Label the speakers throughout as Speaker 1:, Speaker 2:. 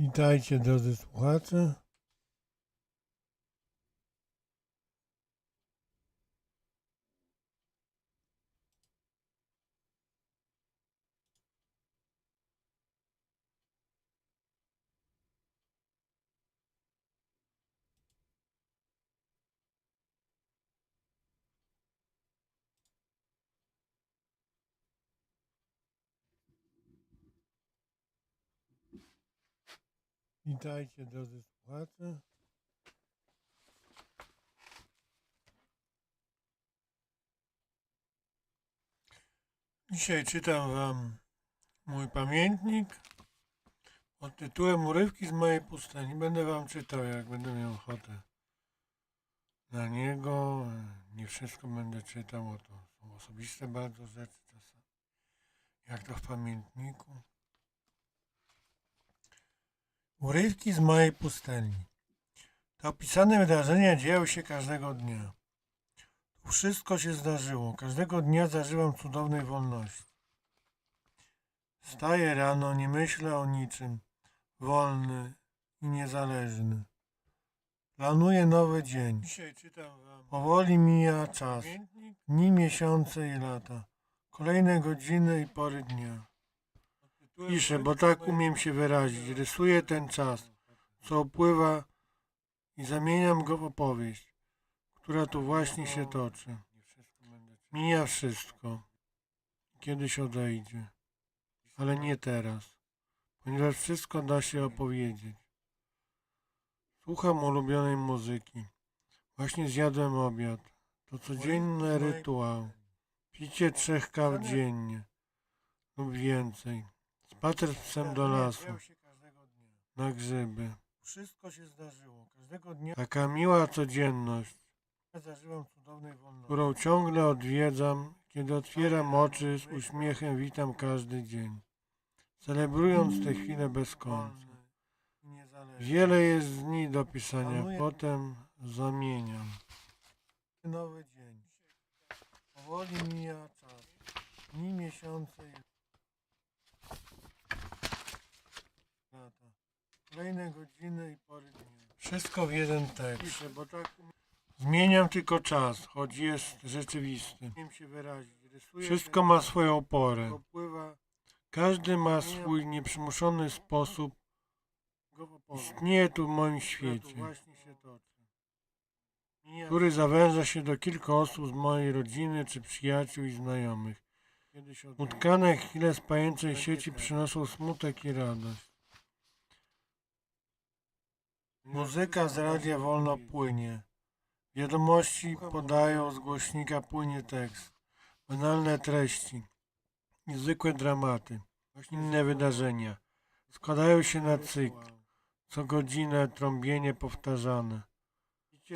Speaker 1: Witajcie drodzy słuchacze. Witajcie drodzy słuchacze. Dzisiaj czytam Wam mój pamiętnik pod tytułem Urywki z mojej pustyni. Będę Wam czytał, jak będę miał ochotę na niego. Nie wszystko będę czytał, bo to są osobiste bardzo rzeczy czasami. Jak to w pamiętniku. Urywki z mojej pustelni. Te opisane wydarzenia dzieją się każdego dnia. Tu wszystko się zdarzyło. Każdego dnia zażywam cudownej wolności. Wstaję rano, nie myślę o niczym. Wolny i niezależny. Planuję nowy dzień. Powoli mija czas. Dni, miesiące i lata. Kolejne godziny i pory dnia. Piszę, bo tak umiem się wyrazić. Rysuję ten czas, co upływa i zamieniam go w opowieść, która tu właśnie się toczy. Mija wszystko. Kiedyś odejdzie. Ale nie teraz, ponieważ wszystko da się opowiedzieć. Słucham ulubionej muzyki. Właśnie zjadłem obiad. To codzienny rytuał. Picie trzech kaw dziennie lub więcej. Spacer z psem do lasu, na grzyby. Wszystko się zdarzyło. Każdego dnia taka miła codzienność, którą ciągle odwiedzam, kiedy otwieram oczy z uśmiechem witam każdy dzień, celebrując te chwile bez końca. Wiele jest dni do pisania, potem zamieniam. Nowy dzień. Powoli mija czas. Dni, miesiące i lata. Kolejne godziny i pory dnia. Wszystko w jeden tekst. Zmieniam tylko czas, choć jest rzeczywisty. Wszystko ma swoją porę. Każdy ma swój nieprzymuszony sposób. Istnieje tu w moim świecie, który zawęża się do kilku osób z mojej rodziny czy przyjaciół i znajomych. Utkane chwile z pajęczej sieci przynoszą smutek i radość. Muzyka z radia wolno płynie. Wiadomości podają z głośnika płynie tekst. Banalne treści. Niezwykłe dramaty. Inne wydarzenia. Składają się na cykl. Co godzinę trąbienie powtarzane.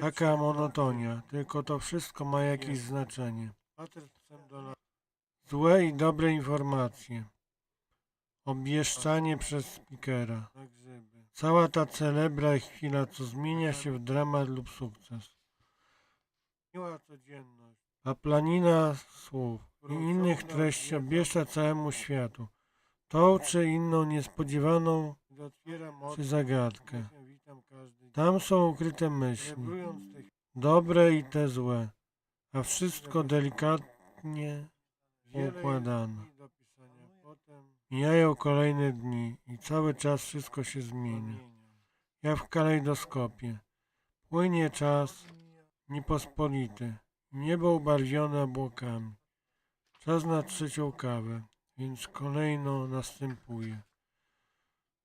Speaker 1: Taka monotonia, tylko to wszystko ma jakieś znaczenie. Złe i dobre informacje. Obwieszczanie przez speakera. Cała ta celebra i chwila, co zmienia się w dramat lub sukces. A planina słów i innych treści obwieszcza całemu światu. Tą czy inną niespodziewaną czy zagadkę. Tam są ukryte myśli. Dobre i te złe. A wszystko delikatnie poukładane. Mijają kolejne dni i cały czas wszystko się zmienia. Jak w kalejdoskopie. Płynie czas niepospolity. Niebo ubarwione obłokami. Czas na trzecią kawę, więc kolejno następuje.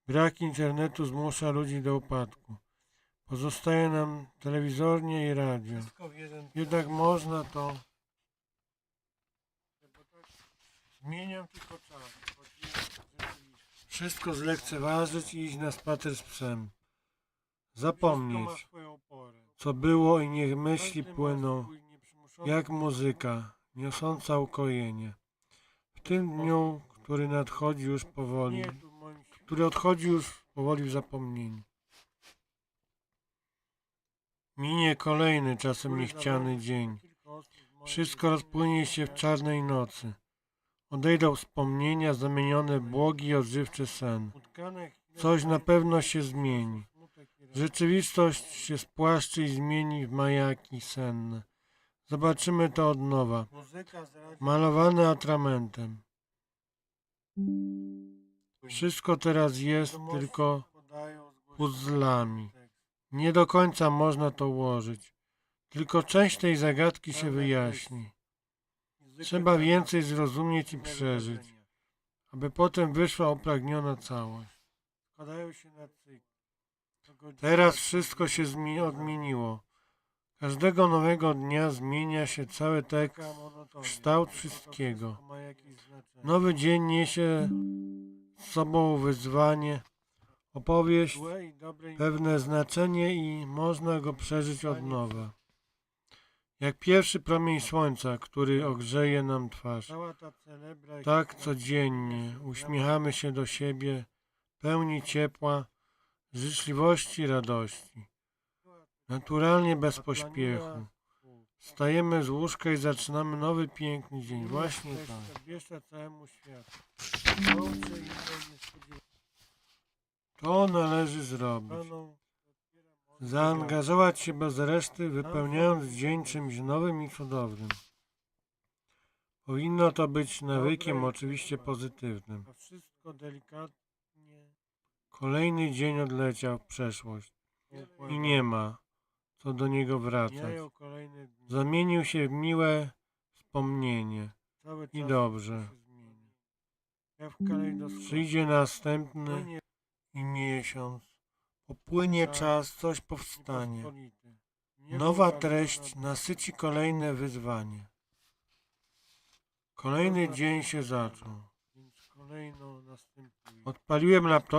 Speaker 1: Brak internetu zmusza ludzi do upadku. Pozostaje nam telewizornie i radio. Jednak można to. Zmieniam tylko czas. Wszystko zlekceważyć i iść na spacer z psem. Zapomnieć, co było i niech myśli płyną, jak muzyka, niosąca ukojenie. W tym dniu, który nadchodzi już powoli, który odchodzi już powoli w zapomnieniu. Minie kolejny, czasem niechciany dzień. Wszystko rozpłynie się w czarnej nocy. Odejdą wspomnienia zamienione błogi i odżywczy sen. coś na pewno się zmieni. Rzeczywistość się spłaszczy i zmieni w majaki senne. Zobaczymy to od nowa. Malowane atramentem. Wszystko teraz jest tylko puzzlami. Nie do końca można to ułożyć. Tylko część tej zagadki się wyjaśni. Trzeba więcej zrozumieć i przeżyć, aby potem wyszła upragniona całość. Teraz wszystko się odmieniło. Każdego nowego dnia zmienia się cały tekst, kształt wszystkiego. Nowy dzień niesie z sobą wyzwanie, opowieść, pewne znaczenie i można go przeżyć od nowa. Jak pierwszy promień słońca, który ogrzeje nam twarz. Tak codziennie uśmiechamy się do siebie, pełni ciepła, życzliwości i radości. Naturalnie bez pośpiechu. Wstajemy z łóżka i zaczynamy nowy piękny dzień. Właśnie tak. To należy zrobić. Zaangażować się bez reszty, wypełniając dzień czymś nowym i cudownym. Powinno to być nawykiem, oczywiście pozytywnym. Kolejny dzień odleciał w przeszłość i nie ma co do niego wracać. Zamienił się w miłe wspomnienie i dobrze. Przyjdzie następny i miesiąc. Popłynie czas, coś powstanie. Nowa treść nasyci kolejne wyzwanie. Kolejny dzień się zaczął. Odpaliłem laptop.